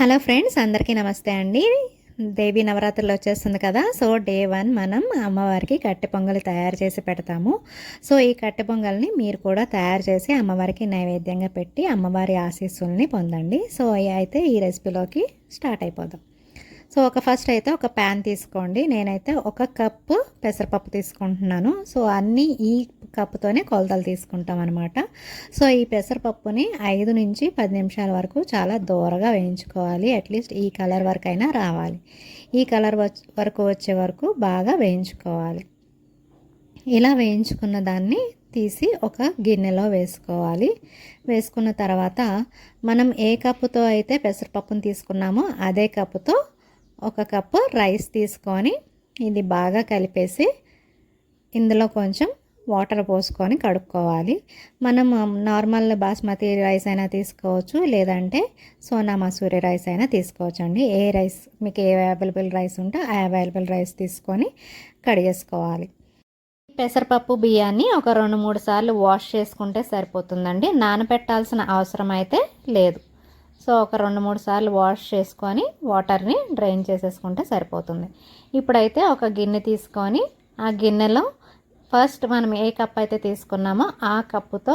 Hello friends అందరికీ నమస్తే అండి. దేవి నవరాత్రులు వచ్చేస్తుంది కదా సో డే వన్ మనం అమ్మవారికి కట్టె పొంగలి తయారు చేసి పెడతాము. సో ఈ కట్టె పొంగల్ని మీరు కూడా తయారు చేసి అమ్మవారికి నైవేద్యంగా పెట్టి అమ్మవారి ఆశీస్సుల్ని పొందండి. సో అయితే ఈ రెసిపీలోకి స్టార్ట్ అయిపోదాం. సో ఒక ఫస్ట్ అయితే ఒక ప్యాన్ తీసుకోండి. నేనైతే ఒక కప్పు పెసరపప్పు తీసుకుంటున్నాను. సో అన్నీ ఈ కప్పుతోనే కొలతలు తీసుకుంటాం అనమాట సో ఈ పెసరపప్పుని ఐదు నుంచి పది నిమిషాల వరకు చాలా దూరగా వేయించుకోవాలి. అట్లీస్ట్ ఈ కలర్ వరకు అయినా రావాలి. ఈ కలర్ వరకు వచ్చే వరకు బాగా వేయించుకోవాలి. ఇలా వేయించుకున్న దాన్ని తీసి ఒక గిన్నెలో వేసుకోవాలి. వేసుకున్న తర్వాత మనం ఏ కప్పుతో అయితే పెసరపప్పును తీసుకున్నామో అదే కప్పుతో ఒక కప్పు రైస్ తీసుకొని ఇది బాగా కలిపేసి ఇందులో కొంచెం వాటర్ పోసుకొని కడుక్కోవాలి. మనం నార్మల్ బాస్మతి రైస్ అయినా తీసుకోవచ్చు లేదంటే సోనా మసూరి రైస్ అయినా తీసుకోవచ్చు అండి ఏ రైస్ మీకు ఏ అవైలబుల్ రైస్ ఉంటే ఆ అవైలబుల్ రైస్ తీసుకొని కడిగేసుకోవాలి. పెసరపప్పు బియ్యాన్ని ఒక రెండు మూడు సార్లు వాష్ చేసుకుంటే సరిపోతుందండి. నానబెట్టాల్సిన అవసరం అయితే లేదు. సో ఒక రెండు మూడు సార్లు వాష్ చేసుకొని వాటర్ని డ్రైన్ చేసేసుకుంటే సరిపోతుంది. ఇప్పుడైతే ఒక గిన్నె తీసుకొని ఆ గిన్నెలో ఫస్ట్ మనం ఏ కప్ అయితే తీసుకున్నామో ఆ కప్పుతో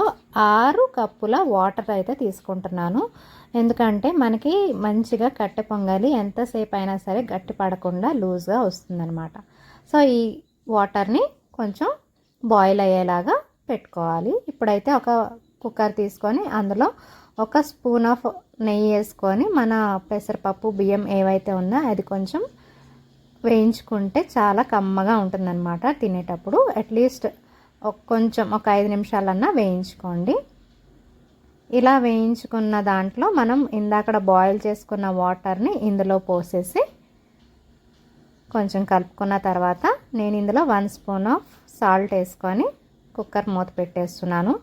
ఆరు కప్పుల వాటర్ అయితే తీసుకుంటున్నాను. ఎందుకంటే మనకి మంచిగా కట్టె పొంగలి ఎంతసేపు అయినా సరే గట్టి పడకుండా లూజ్గా వస్తుందన్నమాట. సో ఈ వాటర్ని కొంచెం బాయిల్ అయ్యేలాగా పెట్టుకోవాలి. ఇప్పుడైతే ఒక కుక్కర్ తీసుకొని అందులో ఒక స్పూన్ ఆఫ్ నెయ్యి వేసుకొని మన పెసరపప్పు బియ్యం ఏవైతే ఉందో అది కొంచెం వేయించుకుంటే చాలా కమ్మగా ఉంటుందన్నమాట తినేటప్పుడు. అట్లీస్ట్ కొంచెం ఒక ఐదు నిమిషాలన్నా వేయించుకోండి. ఇలా వేయించుకున్న దాంట్లో మనం ఇందాకడ బాయిల్ చేసుకున్న వాటర్ని ఇందులో పోసేసి కొంచెం కలుపుకున్న తర్వాత నేను ఇందులో వన్ స్పూన్ ఆఫ్ సాల్ట్ వేసుకొని కుక్కర్ మూత పెట్టేస్తున్నాను.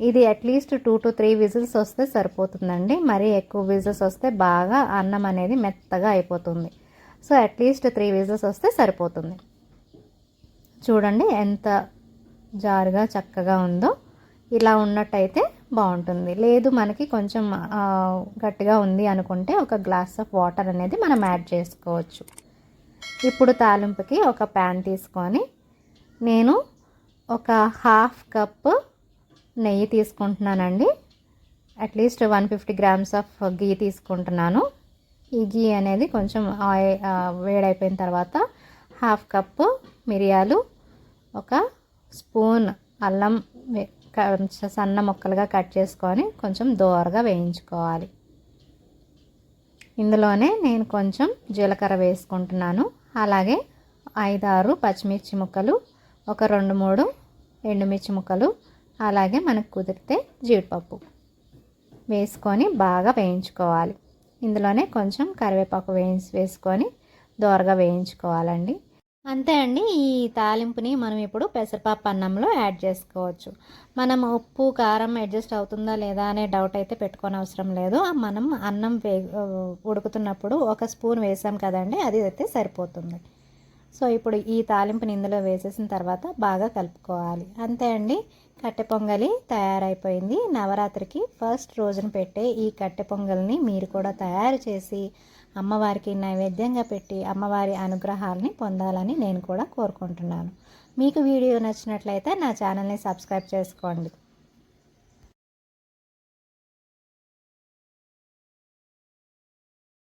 ఇది at least two to three whistles వస్తే సరిపోతుందండి. మరీ ఎక్కువ విజిల్స్ వస్తే బాగా అన్నం అనేది మెత్తగా అయిపోతుంది. సో అట్లీస్ట్ త్రీ విజిల్స్ వస్తే సరిపోతుంది. చూడండి ఎంత జారుగా చక్కగా ఉందో. ఇలా ఉన్నట్టయితే బాగుంటుంది. లేదు మనకి కొంచెం గట్టిగా ఉంది అనుకుంటే ఒక గ్లాస్ ఆఫ్ వాటర్ అనేది మనం యాడ్ చేసుకోవచ్చు. ఇప్పుడు తాలింపుకి ఒక ప్యాన్ తీసుకొని నేను ఒక హాఫ్ కప్ నెయ్యి తీసుకుంటున్నానండి. At least one fifty grams of ghee తీసుకుంటున్నాను. ఈ గీ అనేది కొంచెం ఆయిల్ వేడైపోయిన తర్వాత హాఫ్ కప్పు మిరియాలు ఒక స్పూన్ అల్లం సన్న ముక్కలుగా కట్ చేసుకొని కొంచెం దోరగా వేయించుకోవాలి. ఇందులోనే నేను కొంచెం జీలకర్ర వేసుకుంటున్నాను. అలాగే ఐదారు పచ్చిమిర్చి ముక్కలు ఒక రెండు మూడు ఎండుమిర్చి ముక్కలు అలాగే మనకు కుదిరితే జీడిపప్పు వేసుకొని బాగా వేయించుకోవాలి. ఇందులోనే కొంచెం కరివేపాకు వేయించి వేసుకొని దోరగా వేయించుకోవాలండి. అంతే అండి ఈ తాలింపుని మనం ఇప్పుడు పెసరపప్పు అన్నంలో యాడ్ చేసుకోవచ్చు. మనం ఉప్పు కారం అడ్జస్ట్ అవుతుందా లేదా అనే డౌట్ అయితే పెట్టుకోని అవసరం లేదు. మనం అన్నం వే ఉడుకుతున్నప్పుడు ఒక స్పూన్ వేసాం కదండి అది అయితే సరిపోతుంది. సో ఇప్పుడు ఈ తాలింపుని ఇందులో వేసేసిన తర్వాత బాగా కలుపుకోవాలి. అంతే అండి. కట్టె పొంగలి తయారైపోయింది. నవరాత్రికి ఫస్ట్ రోజున పెట్టే ఈ కట్టె పొంగల్ని మీరు కూడా తయారు చేసి అమ్మవారికి నైవేద్యంగా పెట్టి అమ్మవారి అనుగ్రహాలని పొందాలని నేను కూడా కోరుకుంటున్నాను. మీకు వీడియో నచ్చినట్లయితే నా ఛానల్ని సబ్స్క్రైబ్ చేసుకోండి.